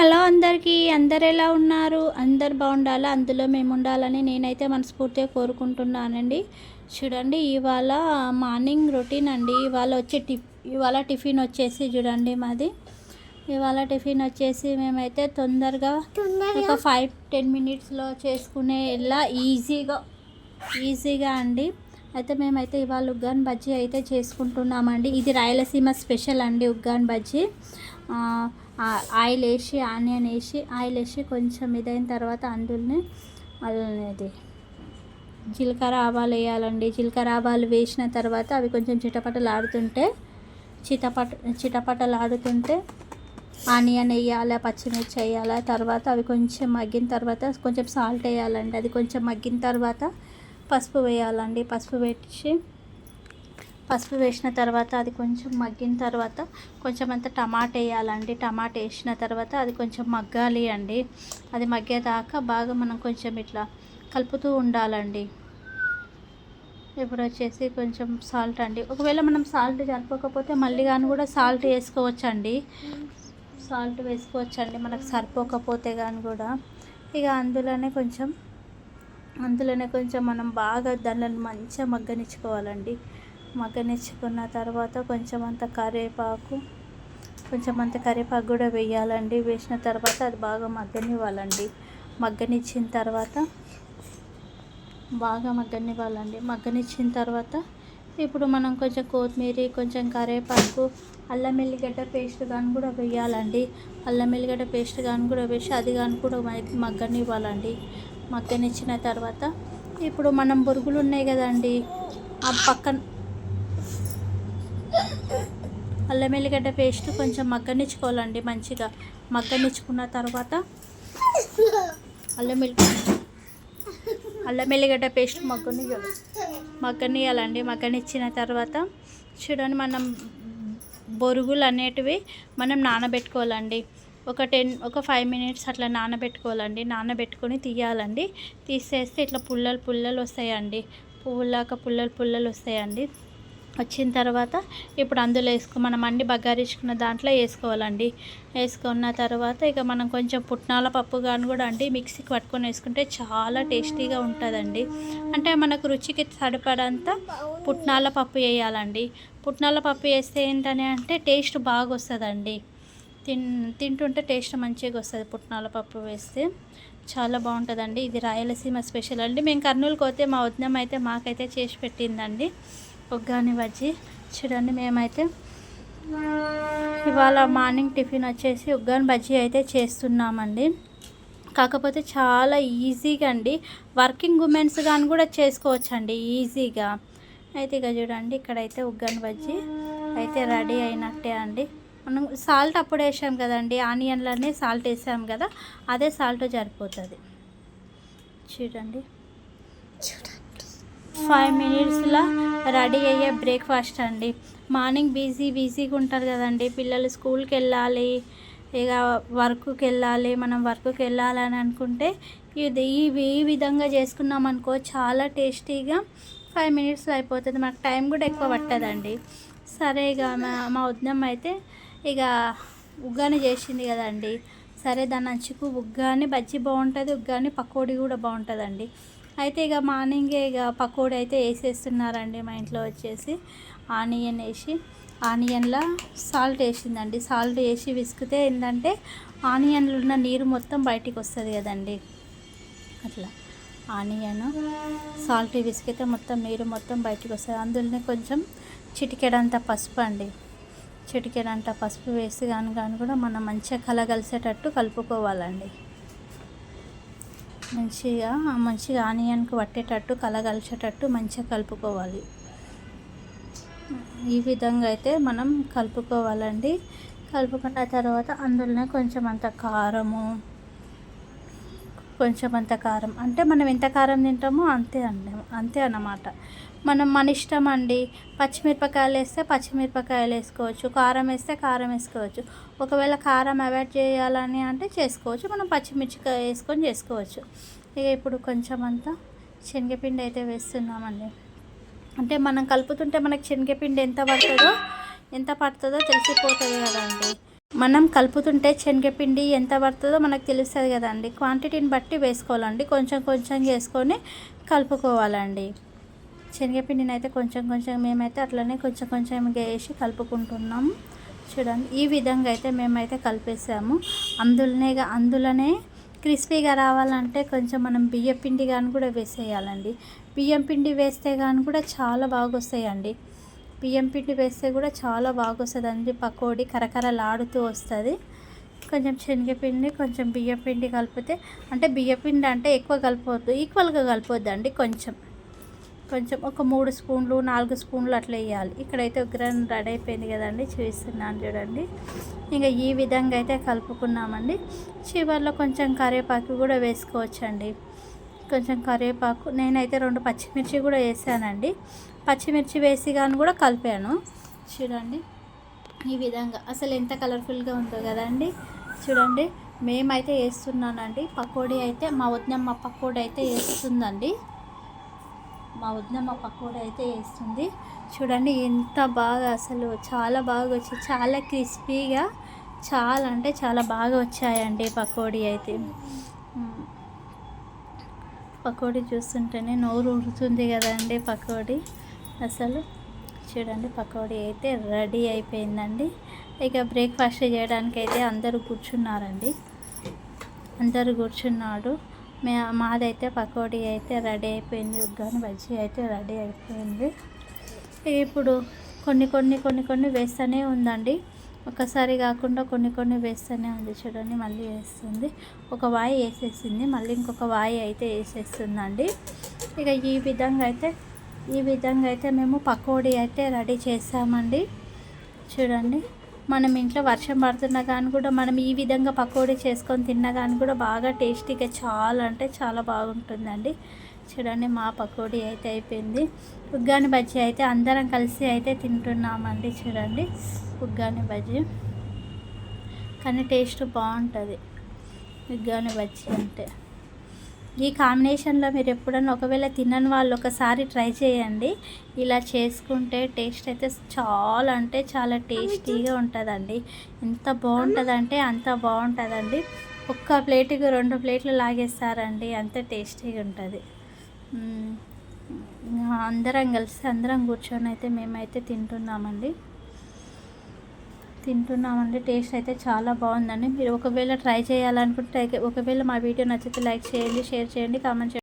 Hello అందరికీ? అందరు ఎలా ఉన్నారు? అందరు బాగుండాలా? అందులో మేము ఉండాలని నేనైతే మనస్ఫూర్తిగా కోరుకుంటున్నానండి. చూడండి ఇవాళ మార్నింగ్ రొటీన్ అండి. ఇవాళ వచ్చే టిఫ్ ఇవాళ టిఫిన్ వచ్చేసి చూడండి మాది. ఇవాళ టిఫిన్ వచ్చేసి మేమైతే తొందరగా ఒక ఫైవ్ టెన్ మినిట్స్లో చేసుకునే ఇలా ఈజీగా ఈజీగా అండి. అయితే మేమైతే ఇవాళ ఉగ్గాన్ బజ్జీ అయితే చేసుకుంటున్నామండి. ఇది రాయలసీమ స్పెషల్ అండి ఉగ్గాన్ బజ్జీ. ఆయిల్ వేసి ఆనియన్ వేసి ఆయిల్ వేసి కొంచెం ఇదైన తర్వాత అందులోనే అది జీలకర్ర ఆవాలు వేయాలండి. జీలకర్ర ఆవాలు వేసిన తర్వాత అవి కొంచెం చిటపటలు ఆడుతుంటే చిటపట చిటపటలు ఆడుతుంటే ఆనియన్ వేయాలి పచ్చిమిర్చి వేయాలి తర్వాత అవి కొంచెం మగ్గిన తర్వాత కొంచెం సాల్ట్ వేయాలండి. అది కొంచెం మగ్గిన తర్వాత పసుపు వేయాలండి. పసుపు పెట్టి పసుపు వేసిన తర్వాత అది కొంచెం మగ్గిన తర్వాత కొంచెం అంత టమాటా వేయాలండి. టమాటా వేసిన తర్వాత అది కొంచెం మగ్గాలి అండి. అది మగ్గేదాకా బాగా మనం కొంచెం ఇట్లా కలుపుతూ ఉండాలండి. ఇప్పుడు వచ్చేసి కొంచెం సాల్ట్ అండి. ఒకవేళ మనం సాల్ట్ సరిపోకపోతే మళ్ళీ కానీ కూడా సాల్ట్ వేసుకోవచ్చండి. సాల్ట్ వేసుకోవచ్చండి. మనకు సరిపోకపోతే కానీ కూడా. ఇక అందులోనే కొంచెం అందులోనే కొంచెం మనం బాగా దానిలో మంచిగా మగ్గనిచ్చుకోవాలండి. మగ్గనిచ్చుకున్న తర్వాత కొంచెం అంత కరివేపాకు కొంచెం అంత కరివేపాకు కూడా వేయాలండి. వేసిన తర్వాత అది బాగా మగ్గనివ్వాలండి. మగ్గనిచ్చిన తర్వాత బాగా మగ్గనివ్వాలండి. మగ్గనిచ్చిన తర్వాత ఇప్పుడు మనం కొంచెం కొత్తిమీర కొంచెం కరివేపాకు అల్లం ఎల్లిగడ్డ పేస్ట్ కానీ కూడా వేయాలండి. అల్లం ఎల్లిగడ్డ పేస్ట్ కానీ కూడా వేసి అది కానీ కూడా మగ్గనివ్వాలండి. మగ్గనిచ్చిన తర్వాత ఇప్పుడు మనం బొరుగులు ఉన్నాయి కదండి ఆ పక్కన అల్లం ఎల్లిగడ్డ పేస్ట్ కొంచెం మగ్గనిచ్చుకోవాలండి మంచిగా. మగ్గనిచ్చుకున్న తర్వాత అల్లం ఎల్లి అల్లం ఎల్లిగడ్డ పేస్ట్ మగ్గని మగ్గనియాలండి మగ్గనిచ్చిన తర్వాత చూడండి మనం బొరుగులు అనేటివి మనం నానబెట్టుకోవాలండి. ఒక టెన్ ఒక ఫైవ్ మినిట్స్ అట్లా నానబెట్టుకోవాలండి. నానబెట్టుకొని తీయాలండి. తీసేస్తే ఇట్లా పుల్లలు పుల్లలు వస్తాయండి. పువ్వులాక పుల్లలు పుల్లలు వస్తాయండి. వచ్చిన తర్వాత ఇప్పుడు అందులో వేసుకో మనం అన్ని బగారించుకున్న దాంట్లో వేసుకోవాలండి. వేసుకున్న తర్వాత ఇక మనం కొంచెం పుట్నాల పప్పు కానీ కూడా అండి మిక్సీకి పట్టుకొని వేసుకుంటే చాలా టేస్టీగా ఉంటుందండి. అంటే మనకు రుచికి సరిపడంత పుట్నాల పప్పు వేయాలండి. పుట్నాల పప్పు వేస్తే ఏంటని అంటే టేస్ట్ బాగా వస్తుందండి తిన్ తింటుంటే టేస్ట్ మంచిగా వస్తుంది పుట్నాల పప్పు వేస్తే. చాలా బాగుంటుందండి. ఇది రాయలసీమ స్పెషల్ అండి. మేము కర్నూలుకి పోతే మా వదినం అయితే మాకైతే చేసి పెట్టిందండి. ఒగ్గాని బజ్జీ. చూడండి మేమైతే ఇవాళ మార్నింగ్ టిఫిన్ వచ్చేసి ఉగ్గాని బజ్జీ అయితే చేస్తున్నామండి. కాకపోతే చాలా ఈజీగా అండి. వర్కింగ్ ఉమెన్స్ కానీ కూడా చేసుకోవచ్చండి ఈజీగా. అయితే ఇక చూడండి ఇక్కడైతే ఉగ్గాని బజ్జీ అయితే రెడీ అయినట్టే అండి. మనం సాల్ట్ అప్పుడు వేసాం కదండి ఆనియన్లనే సాల్ట్ వేసాం కదా అదే సాల్ట్ సరిపోతుంది. చూడండి. చూడండి. ఫైవ్ మినిట్స్లో రెడీ అయ్యే బ్రేక్ఫాస్ట్ అండి. మార్నింగ్ బిజీ బిజీగా ఉంటారు కదండి. పిల్లలు స్కూల్కి వెళ్ళాలి ఇక వర్క్కి వెళ్ళాలి మనం వర్క్కి వెళ్ళాలని అనుకుంటే ఇది ఈ ఈ విధంగా చేసుకున్నాం అనుకో చాలా టేస్టీగా ఫైవ్ మినిట్స్లో అయిపోతుంది. మనకు టైం కూడా ఎక్కువ పట్టదండి. సరే ఇక మా మా ఉద్యమం అయితే ఇక ఉగ్గాని చేసింది కదండి. సరే దాని అంచుకు ఉగ్గాని బజ్జీ బాగుంటుంది ఉగ్గాని పకోడీ కూడా బాగుంటుందండి. అయితే ఇక మార్నింగే ఇక పకోడీ అయితే వేసేస్తున్నారండి మా ఇంట్లో వచ్చేసి. ఆనియన్ వేసి ఆనియన్లో సాల్ట్ వేసిందండి. సాల్ట్ వేసి విసికితే ఏంటంటే ఆనియన్లో ఉన్న నీరు మొత్తం బయటికి వస్తుంది కదండి. అట్లా ఆనియన్ సాల్ట్ విసికితే మొత్తం నీరు మొత్తం బయటికి వస్తుంది. అందులోనే కొంచెం చిటికెడంత పసుపు అండి. చిటికెడంత పసుపు వేసి కానీ కానీ కూడా మనం మంచిగా కలగలిసేటట్టు కలుపుకోవాలండి. మంచిగా మంచిగా ఆనియన్కి పట్టేటట్టు కలగలిచేటట్టు మంచిగా కలుపుకోవాలి. ఈ విధంగా అయితే మనం కలుపుకోవాలండి. కలుపుకున్న తర్వాత అందులోనే కొంచెం అంత కారము కొంచెం అంత కారం. అంటే మనం ఎంత కారం తింటామో అంతే అండి అంతే అన్నమాట. మనం మన ఇష్టం అండి. పచ్చిమిరపకాయలు వేస్తే పచ్చిమిరపకాయలు వేసుకోవచ్చు. కారం వేస్తే కారం వేసుకోవచ్చు. ఒకవేళ కారం అవాయిడ్ చేయాలని అంటే చేసుకోవచ్చు. మనం పచ్చిమిర్చికాయ వేసుకొని చేసుకోవచ్చు. ఇక ఇప్పుడు కొంచెం అంతా శనగపిండి అయితే వేస్తున్నామండి. అంటే మనం కలుపుతుంటే మనకి శనగపిండి ఎంత పడుతుందో ఎంత పడుతుందో తెలిసిపోతుంది కదండి. మనం కలుపుతుంటే శనగపిండి ఎంత పడుతుందో మనకు తెలుస్తుంది కదండి. క్వాంటిటీని బట్టి వేసుకోవాలండి. కొంచెం కొంచెం వేసుకొని కలుపుకోవాలండి. శనగపిండిని అయితే కొంచెం కొంచెం మేమైతే అట్లనే కొంచెం కొంచెం వేసి కలుపుకుంటున్నాం. చూడండి ఈ విధంగా అయితే మేమైతే కలిపేసాము. అందులోనే అందులోనే క్రిస్పీగా రావాలంటే కొంచెం మనం బియ్యం పిండి కానీ కూడా వేసేయాలండి. బియ్యం పిండి వేస్తే కానీ కూడా చాలా బాగా వస్తాయండి బియ్యం పిండి వేస్తే కూడా చాలా బాగొస్తుందండి. అండి పకోడీ కరకరలాడుతూ వస్తుంది. కొంచెం శనగపిండి కొంచెం బియ్యం పిండి కలిపితే అంటే బియ్యం పిండి అంటే ఎక్కువ కలపవద్దు ఈక్వల్గా కలిపొద్దు కొంచెం. కొంచెం ఒక మూడు స్పూన్లు నాలుగు స్పూన్లు అట్లా వేయాలి. ఇక్కడైతే ఉగ్రం రెడీ అయిపోయింది కదండి చూపిస్తున్నాను చూడండి. ఇంకా ఈ విధంగా అయితే కలుపుకున్నామండి. చివరిలో కొంచెం కరివేపాకు కూడా వేసుకోవచ్చండి. కొంచెం కరివేపాకు నేనైతే రెండు పచ్చిమిర్చి కూడా వేసానండి. పచ్చిమిర్చి వేసి కానీ కూడా కలిపాను. చూడండి ఈ విధంగా. అసలు ఎంత కలర్ఫుల్గా ఉందో కదండి. చూడండి మేమైతే వేస్తున్నానండి. పకోడీ అయితే మా వదినమ్మ పకోడీ అయితే వేస్తుందండి. మా వదినమ్మ పకోడీ అయితే వేస్తుంది చూడండి ఎంత బాగా అసలు చాలా బాగా వచ్చి చాలా క్రిస్పీగా చాలా అంటే చాలా బాగా వచ్చాయండి పకోడీ అయితే. పకోడీ చూస్తుంటేనే నోరు ఉడుతుంది కదండి పకోడీ. అసలు చూడండి పకోడీ అయితే రెడీ అయిపోయిందండి. ఇక బ్రేక్ఫాస్ట్ చేయడానికి అయితే అందరూ కూర్చున్నారండి. అందరూ కూర్చున్నాడు. మే మాదైతే పకోడీ అయితే రెడీ అయిపోయింది ఉగ్గాని బజ్జీ అయితే రెడీ అయిపోయింది. ఇప్పుడు కొన్ని కొన్ని కొన్ని కొన్ని వేస్తూనే ఉందండి. ఒకసారి కాకుండా కొన్ని కొన్ని వేస్తూనే ఉంది. చూడండి మళ్ళీ వేస్తుంది. ఒక వాయి వేసేసింది మళ్ళీ ఇంకొక వాయి అయితే వేసేస్తుందండి. ఇక ఈ విధంగా అయితే ఈ విధంగా అయితే మేము పకోడీ అయితే రెడీ చేసామండి. చూడండి. మనం ఇంట్లో వర్షం పడుతున్నా కానీ కూడా మనం ఈ విధంగా పకోడీ చేసుకొని తిన్నా కానీ కూడా బాగా టేస్టీగా చాలా అంటే చాలా బాగుంటుందండి. చూడండి మా పకోడీ అయితే అయిపోయింది. ఉగ్గాని బజ్జీ అయితే అందరం కలిసి అయితే తింటున్నామండి చూడండి. ఉగ్గాని బజ్జీ. కానీ టేస్ట్ బాగుంటుంది. ఉగ్గాని బజ్జీ అంటే. ఈ కాంబినేషన్లో మీరు ఎప్పుడన్నా ఒకవేళ తినని వాళ్ళు ఒకసారి ట్రై చేయండి. ఇలా చేసుకుంటే టేస్ట్ అయితే చాలా అంటే చాలా టేస్టీగా ఉంటుందండి. ఎంత బాగుంటుందంటే అంత బాగుంటుందండి. ఒక్క ప్లేట్కి రెండు ప్లేట్లు లాగేస్తారండి. అంత టేస్టీగా ఉంటుంది. అందరం కలిసి అందరం కూర్చొని అయితే మేమైతే తింటున్నామండి. తింటున్నామండి టేస్ట్ అయితే చాలా బాగుందండి. మీరు ఒకవేళ ట్రై చేయాలనుకుంటే ఒకవేళ మా వీడియో నచ్చితే లైక్ చేయండి షేర్ చేయండి కామెంట్ చేయండి.